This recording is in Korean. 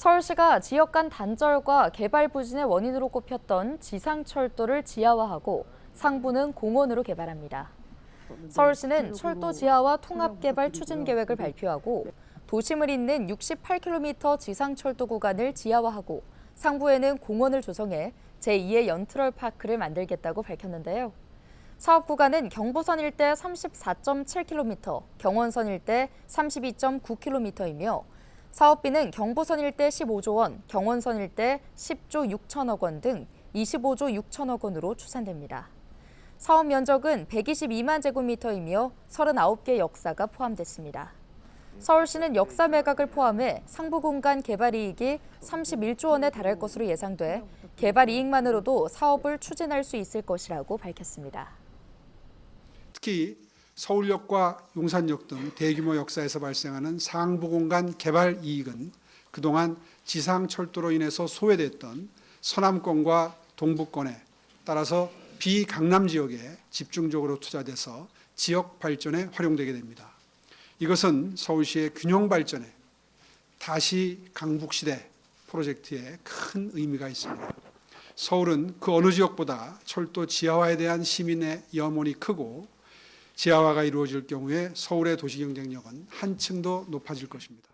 서울시가 지역 간 단절과 개발 부진의 원인으로 꼽혔던 지상철도를 지하화하고 상부는 공원으로 개발합니다. 서울시는 철도 지하화 통합 개발 추진 계획을 발표하고 도심을 잇는 68km 지상철도 구간을 지하화하고 상부에는 공원을 조성해 제2의 연트럴 파크를 만들겠다고 밝혔는데요. 사업 구간은 경부선 일대 34.7km, 경원선 일대 32.9km이며 사업비는 경부선 일대 15조 원, 경원선 일대 10조 6천억 원 등 25조 6천억 원으로 추산됩니다. 사업 면적은 122만 제곱미터이며 39개 역사가 포함됐습니다. 서울시는 역사 매각을 포함해 상부 공간 개발 이익이 31조 원에 달할 것으로 예상돼 개발 이익만으로도 사업을 추진할 수 있을 것이라고 밝혔습니다. 특히 서울역과 용산역 등 대규모 역사에서 발생하는 상부 공간 개발 이익은 그동안 지상 철도로 인해서 소외됐던 서남권과 동부권에 따라서 비강남 지역에 집중적으로 투자돼서 지역 발전에 활용되게 됩니다. 이것은 서울시의 균형 발전에 다시 강북 시대 프로젝트에 큰 의미가 있습니다. 서울은 그 어느 지역보다 철도 지하화에 대한 시민의 염원이 크고 지하화가 이루어질 경우에 서울의 도시 경쟁력은 한층 더 높아질 것입니다.